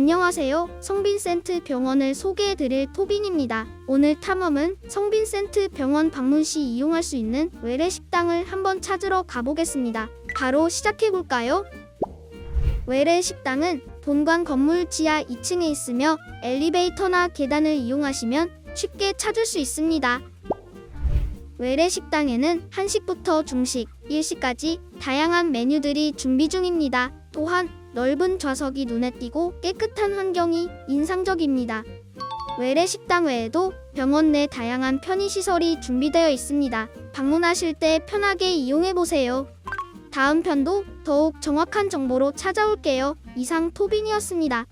안녕하세요. 성빈센트 병원을 소개해드릴 토빈입니다. 오늘 탐험은 성빈센트 병원 방문 시 이용할 수 있는 외래 식당을 한번 찾으러 가보겠습니다. 바로 시작해볼까요? 외래 식당은 본관 건물 지하 2층에 있으며 엘리베이터나 계단을 이용하시면 쉽게 찾을 수 있습니다. 외래 식당에는 한식부터 중식, 일식까지 다양한 메뉴들이 준비 중입니다. 또한 넓은 좌석이 눈에 띄고 깨끗한 환경이 인상적입니다. 외래 식당 외에도 병원 내 다양한 편의시설이 준비되어 있습니다. 방문하실 때 편하게 이용해 보세요. 다음 편도 더욱 정확한 정보로 찾아올게요. 이상 토빈이었습니다.